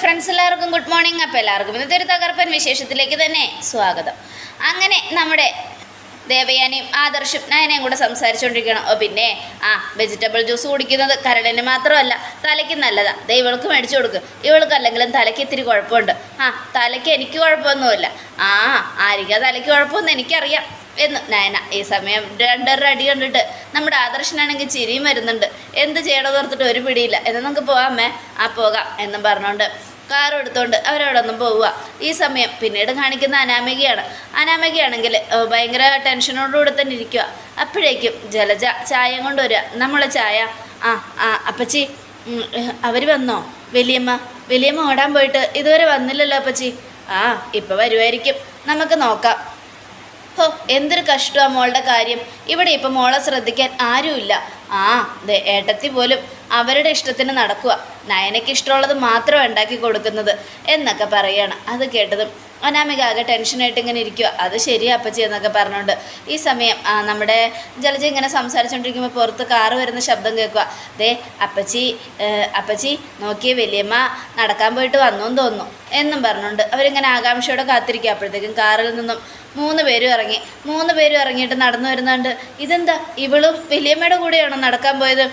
Friends എല്ലാവർക്കും good morning അപ്പോൾ എല്ലാവർക്കും ഇന്നത്തെ ഒരു തകർപ്പൻ വിശേഷത്തിലേക്ക് തന്നെ സ്വാഗതം. അങ്ങനെ നമ്മുടെ ദേവയാനിയും ആദർശും നയനയും കൂടെ സംസാരിച്ചുകൊണ്ടിരിക്കണം ഓ പിന്നെ ആ വെജിറ്റബിൾ ജ്യൂസ് കുടിക്കുന്നത് കരളിന് മാത്രമല്ല തലയ്ക്ക് നല്ലതാ. ദേ മേടിച്ചു കൊടുക്ക്. ഇവൾക്ക് അല്ലെങ്കിലും തലയ്ക്ക് ഇത്തിരി കുഴപ്പമുണ്ട്. ആ തലയ്ക്ക് എനിക്ക് കുഴപ്പമൊന്നുമില്ല. ആ ആരിക്കാ തലയ്ക്ക് കുഴപ്പമൊന്നും എനിക്കറിയാം. എന്ന് നയന ഈ സമയം രണ്ടര അടി കണ്ടിട്ട് നമ്മുടെ ആദർശനാണെങ്കിൽ ചിരിയും വരുന്നുണ്ട്. എന്ത് ചെയ്യണമെന്ന് ഓർത്തിട്ട് ഒരു പിടിയില്ല. എന്ന് നമുക്ക് പോവാമേ ആ പോകാം എന്നും പറഞ്ഞുകൊണ്ട് കാർ എടുത്തുകൊണ്ട് അവരവിടൊന്നും പോവുക. ഈ സമയം പിന്നീട് കാണിക്കുന്ന അനാമികയാണ്. അനാമികയാണെങ്കിൽ ഭയങ്കര ടെൻഷനോടുകൂടി തന്നെ ഇരിക്കുക. അപ്പോഴേക്കും ജലജ ചായ കൊണ്ടുവരിക നമ്മളെ ചായ? ആ ആ അപ്പച്ചി അവർ വന്നോ? വലിയമ്മ വലിയമ്മ ഓടാൻ പോയിട്ട് ഇതുവരെ വന്നില്ലല്ലോ അപ്പച്ചി? ആ ഇപ്പം വരുമായിരിക്കും നമുക്ക് നോക്കാം. ഹോ എന്തൊരു കഷ്ടമാ മോളുടെ കാര്യം. ഇവിടെ ഇപ്പം മോളെ ശ്രദ്ധിക്കാൻ ആരുമില്ല. ആ ദേ ഏട്ടത്തി പോലും അവരുടെ ഇഷ്ടത്തിന് നടക്കുക നയനയ്ക്ക് ഇഷ്ടമുള്ളത് മാത്രം ഉണ്ടാക്കി കൊടുക്കുന്നത് എന്നൊക്കെ പറയാണ്. അത് കേട്ടതും അനാമിക ആകെ ടെൻഷനായിട്ട് ഇങ്ങനെ ഇരിക്കുക അത് ശരിയാ അപ്പച്ചി എന്നൊക്കെ പറഞ്ഞുകൊണ്ട് ഈ സമയം നമ്മുടെ ജലജ ഇങ്ങനെ സംസാരിച്ചുകൊണ്ടിരിക്കുമ്പോൾ പുറത്ത് കാറ് വരുന്ന ശബ്ദം കേൾക്കുക ദേ അപ്പച്ചി അപ്പച്ചി നോക്കിയ വലിയമ്മ നടക്കാൻ പോയിട്ട് വന്നു എന്ന് തോന്നുന്നു. എന്നും പറഞ്ഞുകൊണ്ട് അവരിങ്ങനെ ആകാംക്ഷയോടെ കാത്തിരിക്കുക അപ്പോഴത്തേക്കും കാറിൽ നിന്നും മൂന്ന് പേരും ഇറങ്ങി. മൂന്ന് പേരും ഇറങ്ങിയിട്ട് നടന്നു വരുന്നുണ്ട് ഇതെന്താ? ഇവളും വലിയമ്മയുടെ കൂടെയാണോ നടക്കാൻ പോയത്?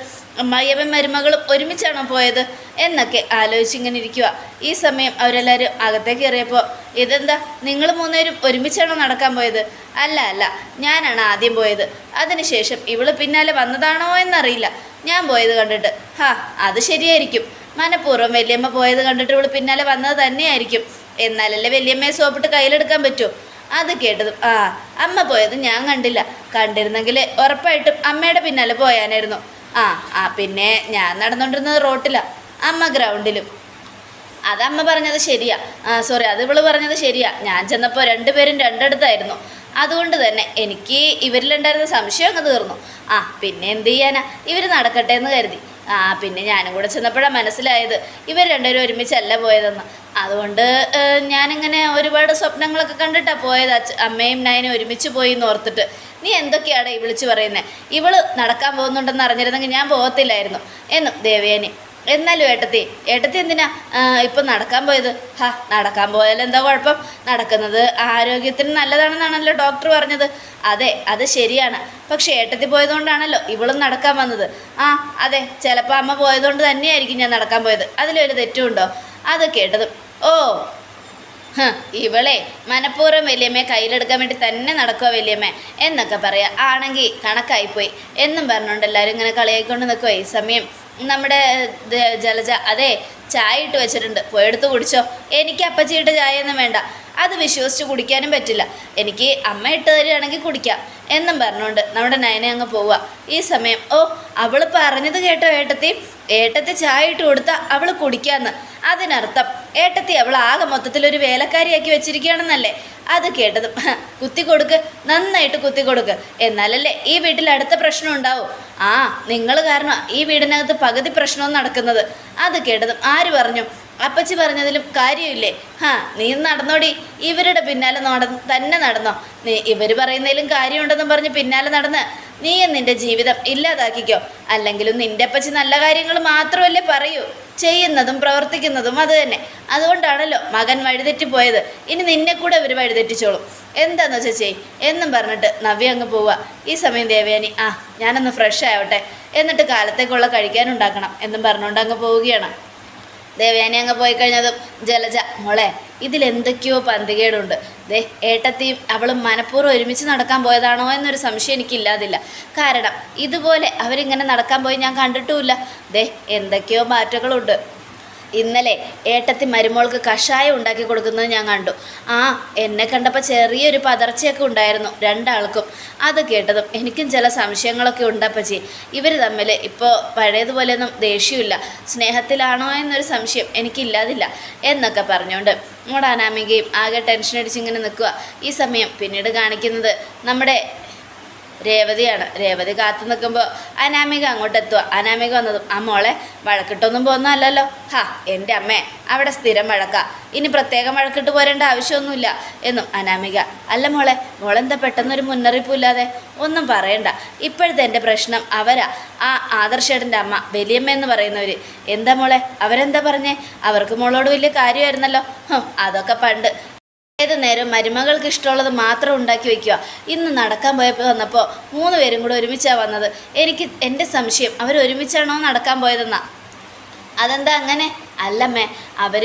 അമ്മായിയമ്മ മരുമകളും ഒരുമിച്ചാണോ പോയത്? എന്നൊക്കെ ആലോചിച്ചിങ്ങനെ ഇരിക്കുക ഈ സമയം അവരെല്ലാവരും അകത്തേക്ക് കയറിയപ്പോൾ ഇതെന്താ? നിങ്ങൾ മൂന്നുപേരും ഒരുമിച്ചാണോ നടക്കാൻ പോയത്? അല്ല അല്ല. ഞാനാണ് ആദ്യം പോയത്. അതിനുശേഷം ഇവൾ പിന്നാലെ വന്നതാണോ എന്നറിയില്ല. ഞാൻ പോയത് കണ്ടിട്ട്. ഹാ അത് ശരിയായിരിക്കും. മനഃപൂർവം വല്യമ്മ പോയത് കണ്ടിട്ട് ഇവൾ പിന്നാലെ വന്നത് തന്നെയായിരിക്കും. എന്നാലല്ലേ വല്യമ്മയെ സോപ്പിട്ട് കയ്യിലെടുക്കാൻ പറ്റുമോ അത് കേട്ടതും ആ അമ്മ പോയത് ഞാൻ കണ്ടില്ല. കണ്ടിരുന്നെങ്കിൽ ഉറപ്പായിട്ടും അമ്മയുടെ പിന്നാലെ പോയാനായിരുന്നു. ആ ആ പിന്നെ ഞാൻ നടന്നുകൊണ്ടിരുന്നത് റോട്ടിലാണ് അമ്മ ഗ്രൗണ്ടിലും അതമ്മ പറഞ്ഞത് ശരിയാ. സോറി അത് ഇവൾ പറഞ്ഞത് ശരിയാ. ഞാൻ ചെന്നപ്പോൾ രണ്ടുപേരും രണ്ടിടത്തായിരുന്നു. അതുകൊണ്ട് തന്നെ എനിക്ക് ഇവരിലുണ്ടായിരുന്ന സംശയം അങ്ങ് തീർന്നു. ആ പിന്നെ എന്ത് ചെയ്യാനാ? ഇവർ നടക്കട്ടെ എന്ന് കരുതി. ആ പിന്നെ ഞാനും കൂടെ ചെന്നപ്പോഴാണ് മനസ്സിലായത് ഇവർ രണ്ടുപേരും ഒരുമിച്ചല്ല പോയതെന്ന്. അതുകൊണ്ട് ഞാനിങ്ങനെ ഒരുപാട് സ്വപ്നങ്ങളൊക്കെ കണ്ടിട്ടാണ് പോയത്. അച്ഛ അമ്മയും നയനും ഒരുമിച്ച് പോയി എന്ന് ഓർത്തിട്ട്. നീ എന്തൊക്കെയാണ് ഈ വിളിച്ചു പറയുന്നത് ഇവൾ നടക്കാൻ പോകുന്നുണ്ടെന്ന് അറിഞ്ഞിരുന്നെങ്കിൽ ഞാൻ പോകത്തില്ലായിരുന്നു. എന്നും ദേവയാനി എന്നാലും ഏട്ടത്തി ഏട്ടത്തി എന്തിനാ ഇപ്പം നടക്കാൻ പോയത്? ഹാ നടക്കാൻ പോയാൽ എന്താ കുഴപ്പം? നടക്കുന്നത് ആരോഗ്യത്തിന് നല്ലതാണെന്നാണല്ലോ ഡോക്ടർ പറഞ്ഞത്. അതെ അത് ശരിയാണ്. പക്ഷേ ഏട്ടത്തി പോയതുകൊണ്ടാണല്ലോ ഇവളും നടക്കാൻ വന്നത്. ആ അതെ ചിലപ്പോൾ അമ്മ പോയതുകൊണ്ട് തന്നെയായിരിക്കും ഞാൻ നടക്കാൻ പോയത്. അതിലൊരു തെറ്റുമുണ്ടോ അത് കേട്ടത്. ഓ ഇവളെ മനഃപൂർവം വലിയമ്മയെ കയ്യിലെടുക്കാൻ വേണ്ടി തന്നെ നടക്കുക വലിയമ്മ. എന്നൊക്കെ പറയാം. ആണെങ്കിൽ കണക്കായിപ്പോയി. എന്നും പറഞ്ഞുകൊണ്ട് എല്ലാവരും ഇങ്ങനെ കളിയായിക്കൊണ്ട് നിൽക്കുക ഈ സമയം. നമ്മുടെ ജലജ അതെ ചായ ഇട്ട് വെച്ചിട്ടുണ്ട്. പോയെടുത്ത് കുടിച്ചോ. എനിക്ക് അപ്പച്ചിയിട്ട് ചായയൊന്നും വേണ്ട. അത് വിശ്വസിച്ച് കുടിക്കാനും പറ്റില്ല. എനിക്ക് അമ്മ ഇട്ട് തരികയാണെങ്കിൽ കുടിക്കാം. എന്നും പറഞ്ഞുകൊണ്ട് നമ്മുടെ നയനെ അങ്ങ് പോവുക. ഈ സമയം ഓ അവൾ പറഞ്ഞത് കേട്ടോ ഏട്ടത്തി. ഏട്ടത്തി ചായ ഇട്ട് കൊടുത്താൽ അവൾ കുടിക്കാമെന്ന് അതിനർത്ഥം ഏട്ടത്തി അവൾ ആകെ മൊത്തത്തിൽ ഒരു വേലക്കാരിയാക്കി വെച്ചിരിക്കുകയാണെന്നല്ലേ? അത് കേട്ടതും കുത്തി കൊടുക്ക് നന്നായിട്ട് കുത്തി കൊടുക്ക്. എന്നാലല്ലേ ഈ വീട്ടിൽ അടുത്ത പ്രശ്നം ഉണ്ടാവും. ആ നിങ്ങൾ കാരണം ഈ വീടിനകത്ത് പകുതി പ്രശ്നവും നടക്കുന്നത്. അത് കേട്ടതും ആര് പറഞ്ഞു? അപ്പച്ചി പറഞ്ഞതിലും കാര്യമില്ലേ? ഹാ നീ നടന്നോടി. ഇവരുടെ പിന്നാലെ നട തന്നെ നടന്നോ. നീ ഇവർ പറയുന്നതിലും കാര്യമുണ്ടെന്നും പറഞ്ഞ് പിന്നാലെ നടന്ന്. നീ നിന്റെ ജീവിതം ഇല്ലാതാക്കിക്കോ. അല്ലെങ്കിലും നിന്റെ അപ്പച്ചി നല്ല കാര്യങ്ങൾ മാത്രമല്ലേ പറയൂ. ചെയ്യുന്നതും പ്രവർത്തിക്കുന്നതും അത് തന്നെ. അതുകൊണ്ടാണല്ലോ മകൻ വഴിതെറ്റി പോയത്. ഇനി നിന്നെ കൂടെ ഇവർ വഴിതെറ്റിച്ചോളും. എന്താന്ന് വെച്ചാൽ ചെയ് എന്നും പറഞ്ഞിട്ട് നവ്യ അങ്ങ് പോവുക ഈ സമയം ദേവയാനി ആ ഞാനൊന്ന് ഫ്രഷ് ആവട്ടെ എന്നിട്ട് കാലത്തേക്കുള്ള കഴിക്കാനുണ്ടാക്കണം എന്നും പറഞ്ഞുകൊണ്ട് അങ്ങ് പോവുകയാണ്. ദേവയാനി അങ്ങ് പോയി കഴിഞ്ഞതും ജലജ മോളെ ഇതിലെന്തൊക്കെയോ പന്തികേടുണ്ട്. ദേ ഏട്ടത്തിയും അവളും മനഃപൂർവം ഒരുമിച്ച് നടക്കാൻ പോയതാണോ എന്നൊരു സംശയം എനിക്കില്ലാതില്ല. കാരണം ഇതുപോലെ അവരിങ്ങനെ നടക്കാൻ പോയി ഞാൻ കണ്ടിട്ടുമില്ല. ദേ എന്തൊക്കെയോ മാറ്റങ്ങളുണ്ട്. ഇന്നലെ ഏട്ടത്തി മരുമോൾക്ക് കഷായം ഉണ്ടാക്കി കൊടുക്കുന്നത് ഞാൻ കണ്ടു. ആ എന്നെ കണ്ടപ്പോൾ ചെറിയൊരു പതർച്ചയൊക്കെ ഉണ്ടായിരുന്നു രണ്ടാൾക്കും. അത് കേട്ടതും എനിക്കും ചില സംശയങ്ങളൊക്കെ ഉണ്ടപ്പച്ചി ഇവർ തമ്മിൽ ഇപ്പോൾ പഴയതുപോലെയൊന്നും ദേഷ്യമില്ല. സ്നേഹത്തിലാണോ എന്നൊരു സംശയം എനിക്കില്ലാതില്ല എന്നൊക്കെ പറഞ്ഞുകൊണ്ട് നമ്മുടെ അനാമികയും ആകെ ടെൻഷൻ അടിച്ചിങ്ങനെ നിൽക്കുക. ഈ സമയം പിന്നീട് കാണിക്കുന്നത് നമ്മുടെ രേവതിയാണ്. രേവതി കാത്തു നിൽക്കുമ്പോൾ അനാമിക അങ്ങോട്ട് എത്തുക അനാമിക വന്നതും ആ മോളെ വഴക്കിട്ടൊന്നും പോകുന്നതല്ലല്ലോ. ഹാ എന്റെ അമ്മേ അവിടെ സ്ഥിരം വഴക്ക. ഇനി പ്രത്യേകം വഴക്കിട്ട് പോരേണ്ട ആവശ്യമൊന്നുമില്ല. എന്നും അനാമിക അല്ല മോളെ മോളെന്താ പെട്ടെന്നൊരു മുന്നറിയിപ്പില്ലാതെ ഒന്നും പറയണ്ട. ഇപ്പോഴത്തെ എന്റെ പ്രശ്നം അവരാ. ആ ആദർശേട്ടന്റെ അമ്മ വലിയമ്മ എന്ന് പറയുന്നവർ എന്താ മോളെ അവരെന്താ പറഞ്ഞേ? അവർക്ക് മോളോട് വലിയ കാര്യമായിരുന്നല്ലോ. അതൊക്കെ പണ്ട്. ഏത് നേരം മരുമകൾക്ക് ഇഷ്ടമുള്ളത് മാത്രം ഉണ്ടാക്കി വയ്ക്കുക ഇന്ന് നടക്കാൻ പോയപ്പോൾ വന്നപ്പോൾ മൂന്ന് പേരും കൂടെ ഒരുമിച്ചാണ് വന്നത്. എനിക്ക് എന്റെ സംശയം അവർ ഒരുമിച്ചാണോ നടക്കാൻ പോയതെന്നാ? അതെന്താ അങ്ങനെ? അല്ലമ്മേ അവർ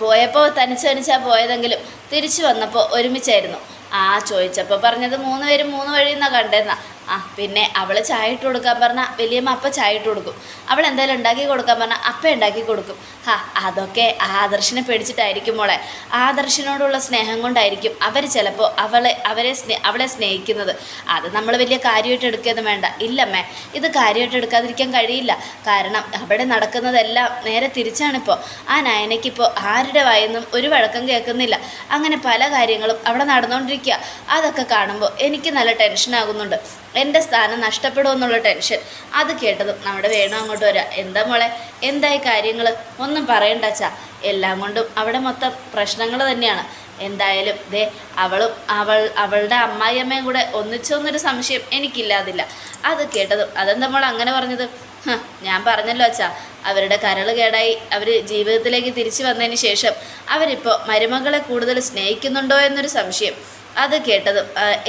പോയപ്പോൾ തനിച്ച് തനിച്ചാണ് പോയതെങ്കിലും തിരിച്ചു വന്നപ്പോൾ ഒരുമിച്ചായിരുന്നു. ആ ചോദിച്ചപ്പോൾ പറഞ്ഞത് മൂന്ന് പേരും മൂന്ന് വഴിയിൽ നിന്നാണ് കണ്ടെന്നാ. ആ പിന്നെ അവൾ ചായ ഇട്ട് കൊടുക്കാൻ പറഞ്ഞാൽ വലിയമ്മ അപ്പ ചായ ഇട്ട് കൊടുക്കും. അവൾ എന്തായാലും ഉണ്ടാക്കി കൊടുക്കാൻ പറഞ്ഞാൽ അപ്പ ഉണ്ടാക്കി കൊടുക്കും. ഹാ അതൊക്കെ ആദർശിനെ പേടിച്ചിട്ടായിരിക്കും മോളെ. ആദർശിനോടുള്ള സ്നേഹം കൊണ്ടായിരിക്കും അവർ ചിലപ്പോൾ അവളെ അവരെ സ്നേ അവളെ സ്നേഹിക്കുന്നത്. അത് നമ്മൾ വലിയ കാര്യമായിട്ട് എടുക്കുകയൊന്നും വേണ്ട. ഇല്ലമ്മേ ഇത് കാര്യമായിട്ട് എടുക്കാതിരിക്കാൻ കഴിയില്ല. കാരണം അവിടെ നടക്കുന്നതെല്ലാം നേരെ തിരിച്ചാണിപ്പോൾ ആ നയനയ്ക്കിപ്പോൾ ആരുടെ വായെന്നും ഒരു വഴക്കം കേൾക്കുന്നില്ല. അങ്ങനെ പല കാര്യങ്ങളും അവിടെ നടന്നുകൊണ്ടിരിക്കുക അതൊക്കെ കാണുമ്പോൾ എനിക്ക് നല്ല ടെൻഷനാകുന്നുണ്ട്. എന്റെ സ്ഥാനം നഷ്ടപ്പെടുമെന്നുള്ള ടെൻഷൻ. അത് കേട്ടതും നമ്മുടെ വേണു അങ്ങോട്ട് വരാം. എന്താ മോളെ? എന്തായി കാര്യങ്ങൾ? ഒന്നും പറയണ്ട അച്ഛാ. എല്ലാം കൊണ്ടും അവിടെ മൊത്തം പ്രശ്നങ്ങൾ തന്നെയാണ്. എന്തായാലും ദേ അവളും അവൾ അവളുടെ അമ്മായിയമ്മയും കൂടെ ഒന്നിച്ചൊന്നൊരു സംശയം എനിക്കില്ലാതില്ല. അത് കേട്ടതും അതെന്താ മോൾ അങ്ങനെ പറഞ്ഞത്? ഞാൻ പറഞ്ഞല്ലോ അച്ഛാ. അവരുടെ കരൾ കേടായി അവർ ജീവിതത്തിലേക്ക് തിരിച്ചു വന്നതിന് ശേഷം അവരിപ്പോൾ മരുമകളെ കൂടുതൽ സ്നേഹിക്കുന്നുണ്ടോ എന്നൊരു സംശയം. അത് കേട്ടതും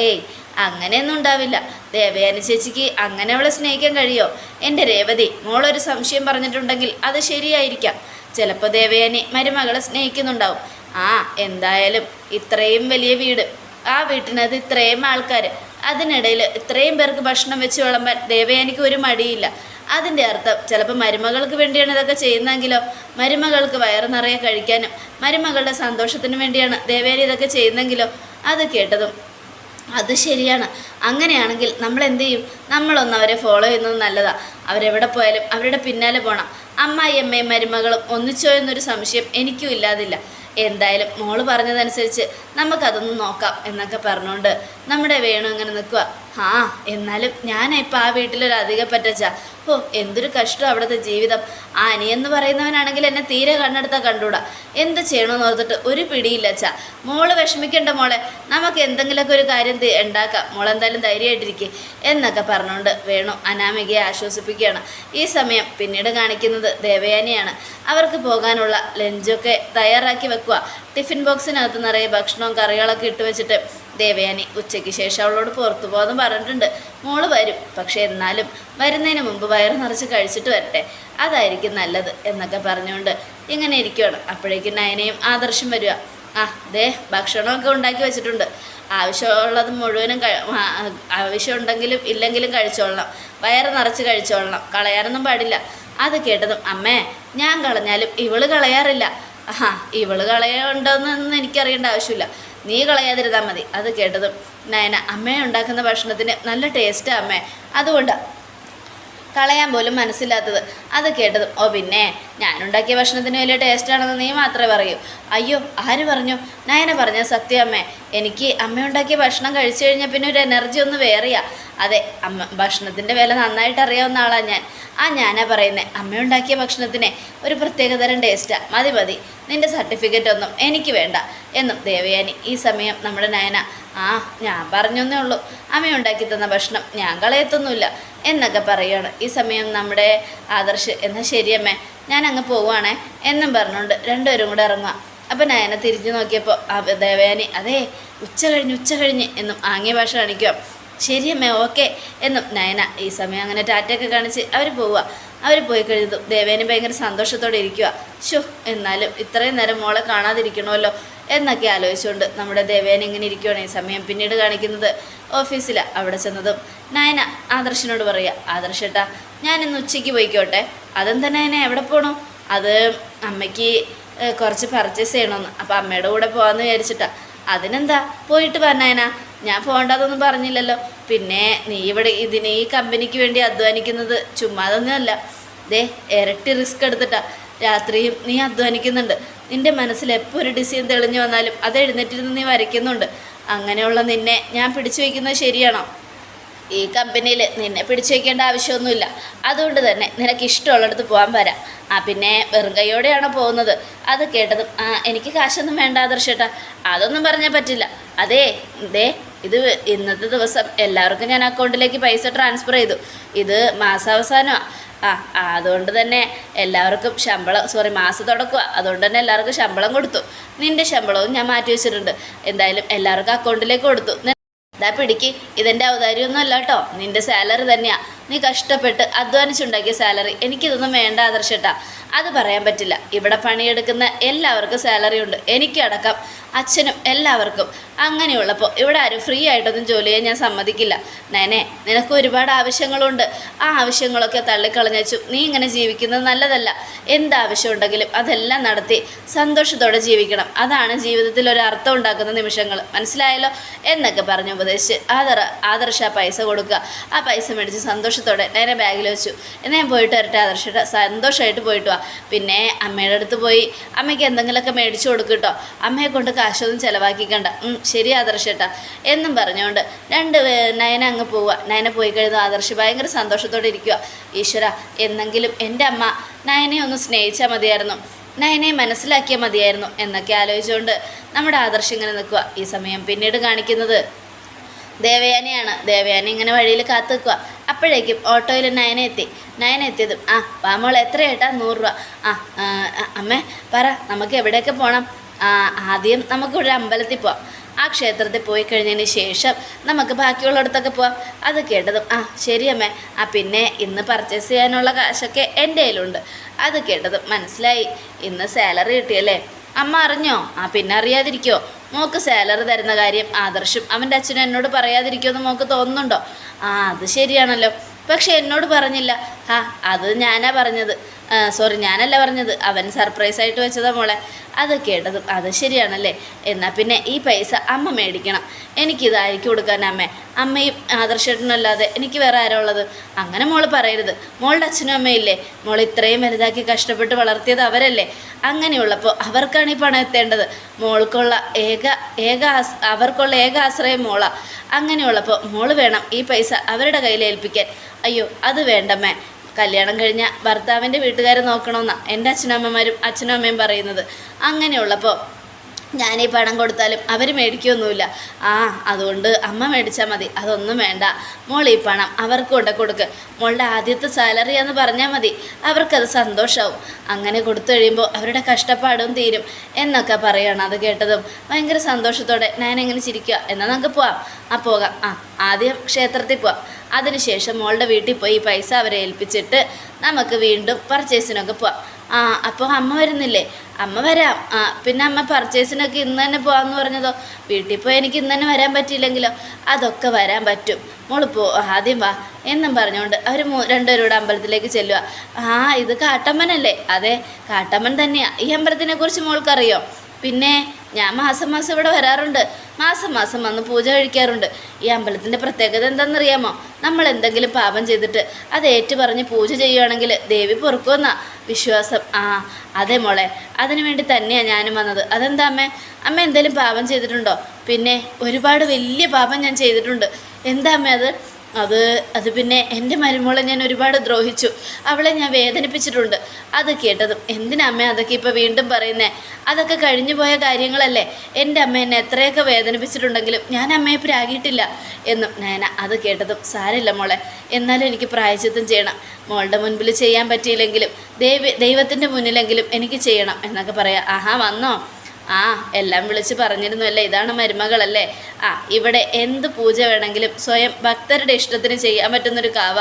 ഏയ് അങ്ങനെയൊന്നും ഉണ്ടാവില്ല. ദേവയാന ചേച്ചിക്ക് അങ്ങനെ അവളെ സ്നേഹിക്കാൻ കഴിയോ? എന്റെ രേവതി മോളൊരു സംശയം പറഞ്ഞിട്ടുണ്ടെങ്കിൽ അത് ശരിയായിരിക്കാം. ചിലപ്പോൾ ദേവയാനി മരുമകളെ സ്നേഹിക്കുന്നുണ്ടാവും. ആ എന്തായാലും ഇത്രയും വലിയ വീട് ആ വീട്ടിനകത്ത് ഇത്രയും ആൾക്കാർ അതിനിടയിൽ ഇത്രയും പേർക്ക് ഭക്ഷണം വെച്ച് വിളമ്പാൻ ദേവയാനിക്ക് ഒരു മടിയില്ല. അതിന്റെ അർത്ഥം ചിലപ്പോൾ മരുമകൾക്ക് വേണ്ടിയാണ് ഇതൊക്കെ ചെയ്യുന്നതെങ്കിലോ? മരുമകൾക്ക് വയറ് നിറയെ കഴിക്കാനും മരുമകളുടെ സന്തോഷത്തിനു വേണ്ടിയാണ് ദേവയാനി ഇതൊക്കെ ചെയ്യുന്നെങ്കിലോ അത് കേട്ടതും അത് ശരിയാണ്. അങ്ങനെയാണെങ്കിൽ നമ്മൾ എന്ത് ചെയ്യും നമ്മളൊന്ന് അവരെ ഫോളോ ചെയ്യുന്നത് നല്ലതാണ് അവരെവിടെ പോയാലും അവരുടെ പിന്നാലെ പോകണം അമ്മായിയമ്മയും മരുമകളും ഒന്നിച്ചോ എന്നൊരു സംശയം എനിക്കും ഇല്ലാതില്ല. എന്തായാലും മോൾ പറഞ്ഞതനുസരിച്ച് നമുക്കതൊന്ന് നോക്കാം എന്നൊക്കെ പറഞ്ഞുകൊണ്ട് നമ്മുടെ വേണു അങ്ങനെ നിൽക്കുക ആ എന്നാലും ഞാനിപ്പോൾ ആ വീട്ടിലൊരു അധിക പറ്റച്ച. ഓ എന്തൊരു കഷ്ടം അവിടുത്തെ ജീവിതം. ആ അനിയെന്ന് പറയുന്നവനാണെങ്കിൽ എന്നെ തീരെ കണ്ണെടുത്താൽ കണ്ടുകൂടാ എന്ത് ചെയ്യണമെന്ന് ഓർത്തിട്ട് ഒരു പിടിയില്ല അച്ഛാ. മോൾ വിഷമിക്കണ്ട മോളെ. നമുക്ക് എന്തെങ്കിലുമൊക്കെ ഒരു കാര്യം ഉണ്ടാക്കാം. മോളെന്തായാലും ധൈര്യമായിട്ടിരിക്കുക എന്നൊക്കെ പറഞ്ഞുകൊണ്ട് വേണു അനാമികയെ ആശ്വസിപ്പിക്കുകയാണ്. ഈ സമയം പിന്നീട് കാണിക്കുന്നത് ദേവയാനിയാണ്. അവർക്ക് പോകാനുള്ള ലഞ്ചൊക്കെ തയ്യാറാക്കി വെക്കുക ടിഫിൻ ബോക്സിനകത്ത് നിറയെ ഭക്ഷണവും കറികളൊക്കെ ഇട്ട് വെച്ചിട്ട് ദേവയാനി ഉച്ചയ്ക്ക് ശേഷം അവളോട് പുറത്തു പോകാമെന്ന് പറഞ്ഞിട്ടുണ്ട്. മോൾ വരും. പക്ഷേ എന്നാലും വരുന്നതിന് മുമ്പ് വയറ് നിറച്ച് കഴിച്ചിട്ട് വരട്ടെ. അതായിരിക്കും നല്ലത് എന്നൊക്കെ പറഞ്ഞുകൊണ്ട് ഇങ്ങനെ ഇരിക്കുകയാണ് അപ്പോഴേക്കും നയനയും ആദർശം വരിക ആ ദേ ഭക്ഷണമൊക്കെ ഉണ്ടാക്കി വെച്ചിട്ടുണ്ട്. ആവശ്യമുള്ളത് മുഴുവനും ആവശ്യമുണ്ടെങ്കിലും ഇല്ലെങ്കിലും കഴിച്ചോളണം. വയറ് നിറച്ച് കഴിച്ചോളണം. കളയാനൊന്നും പാടില്ല. അത് കേട്ടതും അമ്മേ ഞാൻ കളഞ്ഞാലും ഇവൾ കളയാറില്ല. ആ ഇവൾ കളയുണ്ടോന്നൊന്നും എനിക്കറിയേണ്ട ആവശ്യമില്ല. നീ കളയാതിരുന്നാൽ മതി. അത് കേട്ടതും നയന അമ്മ ഉണ്ടാക്കുന്ന ഭക്ഷണത്തിന് നല്ല ടേസ്റ്റാണ് അമ്മേ. അതുകൊണ്ടാണ് കളയാൻ പോലും മനസ്സില്ലാത്തത്. അത് കേട്ടതും ഓ പിന്നെ ഞാനുണ്ടാക്കിയ ഭക്ഷണത്തിന് വലിയ ടേസ്റ്റാണെന്ന് നീ മാത്രമേ പറയൂ. അയ്യോ ആര് പറഞ്ഞു? നയന പറഞ്ഞ സത്യ അമ്മേ എനിക്ക് അമ്മ ഉണ്ടാക്കിയ ഭക്ഷണം കഴിച്ചു കഴിഞ്ഞാൽ പിന്നെ ഒരു എനർജി ഒന്ന് വേറെയാ. അതെ അമ്മ ഭക്ഷണത്തിന്റെ വില നന്നായിട്ട് അറിയാവുന്ന ആളാണ് ഞാൻ. ആ ഞാനാ പറയുന്നത് അമ്മ ഉണ്ടാക്കിയ ഭക്ഷണത്തിന് ഒരു പ്രത്യേകതരം ടേസ്റ്റാണ് മതി മതി. നിന്റെ സർട്ടിഫിക്കറ്റ് ഒന്നും എനിക്ക് വേണ്ട. എന്നും ദേവയാനി ഈ സമയം നമ്മുടെ നയന ആ ഞാൻ പറഞ്ഞൊന്നേ ഉള്ളൂ. അമ്മ ഉണ്ടാക്കി തന്ന ഭക്ഷണം ഞാൻ കളയത്തൊന്നുമില്ല. എന്നൊക്കെ പറയുകയാണ് ഈ സമയം നമ്മുടെ ആദർശ്. എന്നാൽ ശരിയമ്മേ ഞാൻ അങ്ങ് പോവുകയാണേ എന്നും പറഞ്ഞുകൊണ്ട് രണ്ടുപേരും കൂടെ ഇറങ്ങുക അപ്പം നയന തിരിഞ്ഞു നോക്കിയപ്പോൾ ദേവയാനി അതേ ഉച്ച കഴിഞ്ഞ് ഉച്ച കഴിഞ്ഞ് എന്നും ആംഗ്യ ഭാഷ കാണിക്കുക ശരിയമ്മേ ഓക്കെ എന്നും നയന ഈ സമയം അങ്ങനെ ടാറ്റയൊക്കെ കാണിച്ച് അവർ പോവുക അവർ പോയി കഴിഞ്ഞതും ദേവേനി ഭയങ്കര സന്തോഷത്തോടെ ഇരിക്കുക ഷോ എന്നാലും ഇത്രയും നേരം മോളെ കാണാതിരിക്കണമല്ലോ എന്നൊക്കെ ആലോചിച്ചുകൊണ്ട് നമ്മുടെ ദേവേന ഇങ്ങനെ ഇരിക്കുകയാണ് ഈ സമയം പിന്നീട് കാണിക്കുന്നത് ഓഫീസിലാണ് അവിടെ ചെന്നതും നയന ആദർശനോട് പറയുക ആദർശേട്ടാ ഞാൻ ഇന്ന് ഉച്ചയ്ക്ക് പോയിക്കോട്ടെ. അതെന്താ തന്നെ എവിടെ പോകണം അത് അമ്മയ്ക്ക് കുറച്ച് പർച്ചേസ് ചെയ്യണമെന്ന് അപ്പോൾ അമ്മയുടെ കൂടെ പോകാമെന്ന് വിചാരിച്ചിട്ടാ. അതിനെന്താ? പോയിട്ട് പറഞ്ഞേനാ. ഞാൻ പോകേണ്ടതൊന്നും പറഞ്ഞില്ലല്ലോ. പിന്നെ നീ ഇവിടെ ഇതിന് ഈ കമ്പനിക്ക് വേണ്ടി അധ്വാനിക്കുന്നത് ചുമ്മാതൊന്നുമല്ല ദേ ഇരട്ടി റിസ്ക് എടുത്തിട്ടാ. രാത്രിയും നീ അധ്വാനിക്കുന്നുണ്ട്. നിന്റെ മനസ്സിൽ എപ്പോൾ ഒരു ഡിസൈൻ തെളിഞ്ഞു വന്നാലും അത് എഴുന്നേറ്റിരുന്ന് നീ വരയ്ക്കുന്നുണ്ട്. അങ്ങനെയുള്ള നിന്നെ ഞാൻ പിടിച്ചു വയ്ക്കുന്നത് ശരിയാണോ? ഈ കമ്പനിയിൽ നിന്നെ പിടിച്ചു വയ്ക്കേണ്ട ആവശ്യമൊന്നുമില്ല. അതുകൊണ്ട് തന്നെ നിനക്ക് ഇഷ്ടമുള്ളിടത്ത് പോകാൻ വരാം. ആ പിന്നെ വെറും കൈയോടെയാണ് പോകുന്നത്? അത് കേട്ടതും ആ എനിക്ക് കാശൊന്നും വേണ്ട ആദർശേട്ടാ അതൊന്നും പറഞ്ഞാൽ പറ്റില്ല. അതേ ഇതേ ഇത് ഇന്നത്തെ ദിവസം എല്ലാവർക്കും ഞാൻ അക്കൗണ്ടിലേക്ക് പൈസ ട്രാൻസ്ഫർ ചെയ്തു. ഇത് മാസാവസാനമാണ് ആ അതുകൊണ്ട് തന്നെ എല്ലാവർക്കും ശമ്പളം സോറി മാസം തുടക്കുക അതുകൊണ്ട് തന്നെ എല്ലാവർക്കും ശമ്പളം കൊടുത്തു. നിന്റെ ശമ്പളവും ഞാൻ മാറ്റി വെച്ചിട്ടുണ്ട്. എന്തായാലും എല്ലാവർക്കും അക്കൗണ്ടിലേക്ക് കൊടുത്തു. ദാ പിടിക്ക്. ഇതെന്റെ അവതാരിയൊന്നും അല്ല കേട്ടോ നിന്റെ സാലറി തന്നെയാണ് നീ കഷ്ടപ്പെട്ട് അധ്വാനിച്ചുണ്ടാക്കിയ സാലറി. എനിക്കിതൊന്നും വേണ്ട ആദർശട്ടാ. അത് പറയാൻ പറ്റില്ല. ഇവിടെ പണിയെടുക്കുന്ന എല്ലാവർക്കും സാലറി ഉണ്ട് എനിക്കടക്കം അച്ഛനും എല്ലാവർക്കും. അങ്ങനെയുള്ളപ്പോൾ ഇവിടെ ആരും ഫ്രീ ആയിട്ടൊന്നും ജോലി ചെയ്യാൻ ഞാൻ സമ്മതിക്കില്ല. നേനെ നിനക്ക് ഒരുപാട് ആവശ്യങ്ങളുണ്ട്. ആ ആവശ്യങ്ങളൊക്കെ തള്ളിക്കളഞ്ഞു നീ ഇങ്ങനെ ജീവിക്കുന്നത് നല്ലതല്ല. എന്താവശ്യം ഉണ്ടെങ്കിലും അതെല്ലാം നടത്തി സന്തോഷത്തോടെ ജീവിക്കണം. അതാണ് ജീവിതത്തിൽ ഒരു അർത്ഥം ഉണ്ടാക്കുന്ന നിമിഷങ്ങൾ. മനസ്സിലായല്ലോ? എന്നൊക്കെ പറഞ്ഞ് ഉപദേശിച്ച് ആദർ ആദർശ പൈസ കൊടുക്കുക. ആ പൈസ മേടിച്ച് സന്തോഷത്തോടെ നേരെ ബാഗിൽ വെച്ചു. എന്നാൽ ഞാൻ പോയിട്ട് വരട്ടെ ആദർശയുടെ സന്തോഷമായിട്ട് പോയിട്ട് വാ. പിന്നെ അമ്മയുടെ അടുത്ത് പോയി. അമ്മയ്ക്ക് എന്തെങ്കിലുമൊക്കെ മേടിച്ചു കൊടുക്കും കേട്ടോ അമ്മയെ കൊണ്ട് കാശൊന്നും ചിലവാക്കിക്കണ്ട. ശരി ആദർശേട്ടാ എന്നും പറഞ്ഞുകൊണ്ട് രണ്ട് നയന അങ്ങ് പോവുക. നയന പോയി കഴിഞ്ഞ ആദർശ് ഭയങ്കര സന്തോഷത്തോടെ ഇരിക്കുക. ഈശ്വര എന്നെങ്കിലും എന്റെ അമ്മ നയനെ ഒന്ന് സ്നേഹിച്ചാൽ മതിയായിരുന്നു. നയനെ മനസ്സിലാക്കിയാൽ മതിയായിരുന്നു എന്നൊക്കെ ആലോചിച്ചുകൊണ്ട് നമ്മുടെ ആദർശ് ഇങ്ങനെ നിൽക്കുക. ഈ സമയം പിന്നീട് കാണിക്കുന്നത് ദേവയാനയാണ്. ദേവയാന ഇങ്ങനെ വഴിയിൽ കാത്തു നിൽക്കുക. അപ്പോഴേക്കും ഓട്ടോയിൽ നയന എത്തി. നയന എത്തിയതും ആ പാമോൾ എത്രയായിട്ടാ നൂറ് രൂപ. ആ അമ്മേ പറ നമുക്ക് എവിടെയൊക്കെ പോകണം ആദ്യം നമുക്കിവിടെ അമ്പലത്തിൽ പോവാം. ആ ക്ഷേത്രത്തിൽ പോയി കഴിഞ്ഞതിന് ശേഷം നമുക്ക് ബാക്കിയുള്ളിടത്തൊക്കെ പോവാം. അത് കേട്ടതും ആ ശരി അമ്മേ. ആ പിന്നെ ഇന്ന് പർച്ചേസ് ചെയ്യാനുള്ള കാശൊക്കെ എന്റെ കയ്യിലുണ്ട്. അത് കേട്ടതും മനസ്സിലായി. ഇന്ന് സാലറി കിട്ടിയല്ലേ? അമ്മ അറിഞ്ഞോ? ആ പിന്നെ അറിയാതിരിക്കോ? മോക്ക് സാലറി തരുന്ന കാര്യം ആദർശും അവന്റെ അച്ഛനും എന്നോട് പറയാതിരിക്കുമെന്ന് മോക്ക് തോന്നുന്നുണ്ടോ? ആ അത് ശരിയാണല്ലോ. പക്ഷെ എന്നോട് പറഞ്ഞില്ല. ആ അത് ഞാനാ പറഞ്ഞത്. സോറി ഞാനല്ല പറഞ്ഞത്. അവൻ സർപ്രൈസ് ആയിട്ട് വെച്ചതാ മോളെ. അത് കേട്ടതും അത് ശരിയാണല്ലേ? എന്നാൽ പിന്നെ ഈ പൈസ അമ്മ മേടിക്കണം. എനിക്കിതായിരിക്കും കൊടുക്കാൻ അമ്മേ. അമ്മയും ആദർശേട്ടനല്ലാതെ എനിക്ക് വേറെ ആരാ ഉള്ളത്? അങ്ങനെ മോൾ പറയരുത്. മോളുടെ അച്ഛനും അമ്മയില്ലേ മോൾ ഇത്രയും വലുതാക്കി കഷ്ടപ്പെട്ട് വളർത്തിയത് അവരല്ലേ? അങ്ങനെയുള്ളപ്പോൾ അവർക്കാണ് ഈ പണം എത്തേണ്ടത്. മോൾക്കുള്ള ഏക ഏക അവർക്കുള്ള ഏക ആശ്രയം മോളാ. അങ്ങനെയുള്ളപ്പോൾ മോൾ വേണം ഈ പൈസ അവരുടെ കയ്യിൽ ഏൽപ്പിക്കാൻ. അയ്യോ അത് വേണ്ടമ്മേ കല്യാണം കഴിഞ്ഞ ഭർത്താവിന്റെ വീട്ടുകാരെ നോക്കണമെന്നാണ് എന്റെ അച്ഛനമ്മമാരും അച്ഛനും അമ്മയും പറയുന്നത്. അങ്ങനെയുള്ളപ്പോൾ ഈ പണം കൊടുത്താലും അവർ മേടിക്കുമൊന്നുമില്ല ആ അതുകൊണ്ട് അമ്മ മേടിച്ചാൽ മതി. അതൊന്നും വേണ്ട. മോൾ ഈ പണം അവർക്ക് കൊണ്ട് കൊടുക്ക്. മോളുടെ ആദ്യത്തെ സാലറി എന്ന് പറഞ്ഞാൽ മതി. അവർക്കത് സന്തോഷമാവും അങ്ങനെ കൊടുത്തു കഴിയുമ്പോൾ അവരുടെ കഷ്ടപ്പാടും തീരും. എന്നൊക്കെ പറയണം അത് കേട്ടതും. ഭയങ്കര സന്തോഷത്തോടെ ഞാൻ എങ്ങനെ ചിരിക്കുക എന്നാൽ നമുക്ക് പോവാം. ആ പോകാം. ആ ആദ്യം ക്ഷേത്രത്തിൽ പോവാം. അതിനുശേഷം മോളുടെ വീട്ടിൽ പോയി ഈ പൈസ അവരെ ഏൽപ്പിച്ചിട്ട് നമുക്ക് വീണ്ടും പർച്ചേസിനൊക്കെ പോവാം. ആ അപ്പോൾ അമ്മ വരുന്നില്ലേ? അമ്മ വരാം. ആ പിന്നെ അമ്മ പർച്ചേസിനൊക്കെ ഇന്ന് തന്നെ പോകാമെന്ന് പറഞ്ഞതോ? വീട്ടിൽ പോയി എനിക്ക് ഇന്ന് തന്നെ വരാൻ പറ്റിയില്ലെങ്കിലോ? അതൊക്കെ വരാൻ പറ്റും. മോൾ പോ ആദ്യം വാ. എന്നും പറഞ്ഞുകൊണ്ട് അവർ മൂ രണ്ടുപേരോട് അമ്പലത്തിലേക്ക് ചെല്ലുക ആ ഇത് കാട്ടമ്മനല്ലേ? അതെ കാട്ടമ്മൻ തന്നെയാ. ഈ അമ്പലത്തിനെ കുറിച്ച് മോൾക്കറിയോ? പിന്നെ ഞാൻ മാസം മാസം ഇവിടെ വരാറുണ്ട്. മാസം മാസം വന്ന് പൂജ കഴിക്കാറുണ്ട്. ഈ അമ്പലത്തിന്റെ പ്രത്യേകത എന്താണെന്നറിയാമോ? നമ്മൾ എന്തെങ്കിലും പാപം ചെയ്തിട്ട് അത് ഏറ്റുപറഞ്ഞ് പൂജ ചെയ്യുകയാണെങ്കിൽ ദേവി പൊറുക്കുമെന്നാ വിശ്വാസം. ആ അതെ മോളെ. അതിനു വേണ്ടി തന്നെയാണ് ഞാനും വന്നത്. അതെന്താ അമ്മേ? അമ്മ എന്തെങ്കിലും പാപം ചെയ്തിട്ടുണ്ടോ? പിന്നെ ഒരുപാട് വലിയ പാപം ഞാൻ ചെയ്തിട്ടുണ്ട്. എന്താ അമ്മേ അത്? അത് അത് പിന്നെ എന്റെ മരുമോളെ ഞാൻ ഒരുപാട് ദ്രോഹിച്ചു. അവളെ ഞാൻ വേദനിപ്പിച്ചിട്ടുണ്ട്. അത് കേട്ടതും എന്തിനാ അമ്മ അതൊക്കെ ഇപ്പോൾ വീണ്ടും പറയുന്നേ? അതൊക്കെ കഴിഞ്ഞു പോയ കാര്യങ്ങളല്ലേ? എന്റെ അമ്മ എന്നെ എത്രയൊക്കെ വേദനിപ്പിച്ചിട്ടുണ്ടെങ്കിലും ഞാൻ അമ്മയെ പ്രാഗിയിട്ടില്ല എന്നും നയന അത് കേട്ടതും സാരമില്ല മോളെ എന്നാലും എനിക്ക് പ്രായച്ചിത്തം ചെയ്യണം. മോളുടെ മുൻപിൽ ചെയ്യാൻ പറ്റിയില്ലെങ്കിലും ദൈവ ദൈവത്തിന്റെ മുന്നിലെങ്കിലും എനിക്ക് ചെയ്യണം എന്നൊക്കെ പറയാം. ആഹാ വന്നോ? ആ എല്ലാം വിളിച്ച് പറഞ്ഞിരുന്നുവല്ലേ ഇതാണ് മരുമകളല്ലേ? ആ ഇവിടെ എന്ത് പൂജ വേണമെങ്കിലും സ്വയം ഭക്തരുടെ ഇഷ്ടത്തിന് ചെയ്യാൻ പറ്റുന്നൊരു കാവ.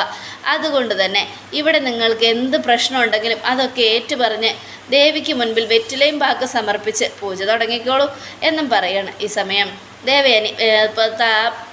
അതുകൊണ്ട് തന്നെ ഇവിടെ നിങ്ങൾക്ക് എന്ത് പ്രശ്നം ഉണ്ടെങ്കിലും അതൊക്കെ ഏറ്റുപറഞ്ഞ് ദേവിക്ക് മുൻപിൽ വെറ്റിലയും പാക്ക് സമർപ്പിച്ച് പൂജ തുടങ്ങിക്കോളൂ എന്നും പറയാണ് ഈ സമയം. ദേവയാനി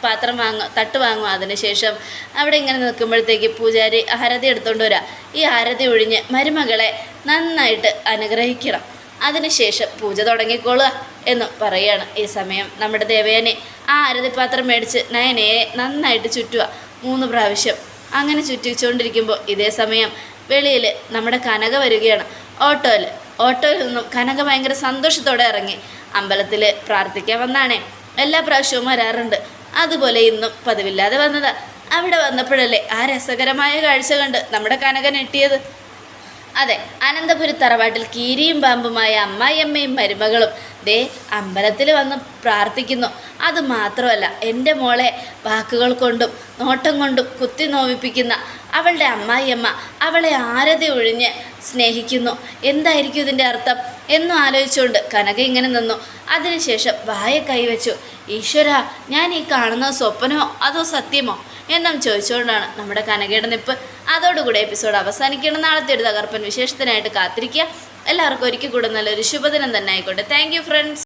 പാത്രം വാങ്ങും തട്ട് വാങ്ങും. അതിനുശേഷം അവിടെ ഇങ്ങനെ നിൽക്കുമ്പോഴത്തേക്ക് പൂജാരി ആരതി എടുത്തുകൊണ്ട് വരാം. ഈ ആരതി ഒഴിഞ്ഞ് മരുമകളെ നന്നായിട്ട് അനുഗ്രഹിക്കണം. അതിനുശേഷം പൂജ തുടങ്ങിക്കോളുക എന്ന് പറയുകയാണ് ഈ സമയം. നമ്മുടെ ദേവയാനി ആ അരതിപാത്രം മേടിച്ച് നയനയെ നന്നായിട്ട് ചുറ്റുക. മൂന്ന് പ്രാവശ്യം അങ്ങനെ ചുറ്റിച്ചുകൊണ്ടിരിക്കുമ്പോൾ ഇതേ സമയം വെളിയിൽ നമ്മുടെ കനക വരികയാണ്. ഓട്ടോയിൽ ഓട്ടോയിൽ നിന്നും കനക ഭയങ്കര സന്തോഷത്തോടെ ഇറങ്ങി അമ്പലത്തിൽ പ്രാർത്ഥിക്കാൻ വന്നാണേ. എല്ലാ പ്രാവശ്യവും വരാറുണ്ട്. അതുപോലെ ഇന്നും പതിവില്ലാതെ വന്നത്. അവിടെ വന്നപ്പോഴല്ലേ ആ രസകരമായ കാഴ്ച കണ്ട് നമ്മുടെ കനക എട്ടിയത് അതെ അനന്തപുരി തറവാട്ടിൽ കീരിയും പാമ്പുമായ അമ്മായിയമ്മയും മരുമകളും ദേ അമ്പലത്തിൽ വന്ന് പ്രാർത്ഥിക്കുന്നു. അത് മാത്രമല്ല എന്റെ മോളെ വാക്കുകൾ കൊണ്ടും നോട്ടം കൊണ്ടും കുത്തി നോവിപ്പിക്കുന്ന അവളുടെ അമ്മായിയമ്മ അവളെ ആരതി ഒഴിഞ്ഞ് സ്നേഹിക്കുന്നു. എന്തായിരിക്കും ഇതിന്റെ അർത്ഥം? എന്നും ആലോചിച്ചുകൊണ്ട് കനക ഇങ്ങനെ നിന്നു. അതിനുശേഷം വായ കൈവച്ചു. ഈശ്വര ഞാൻ ഈ കാണുന്ന സ്വപ്നമോ അതോ സത്യമോ? എന്നും ചോദിച്ചുകൊണ്ടാണ് നമ്മുടെ കനകയുടെ നിപ്പ് അതോടുകൂടി എപ്പിസോഡ് അവസാനിക്കണം നാളത്തെ ഒരു തകർപ്പൻ വിശേഷത്തിനായിട്ട് കാത്തിരിക്കുക. എല്ലാവർക്കും ഒരിക്കൽ കൂടെ നല്ലൊരു ശുഭദിനം തന്നെ ആയിക്കോട്ടെ. Thank friends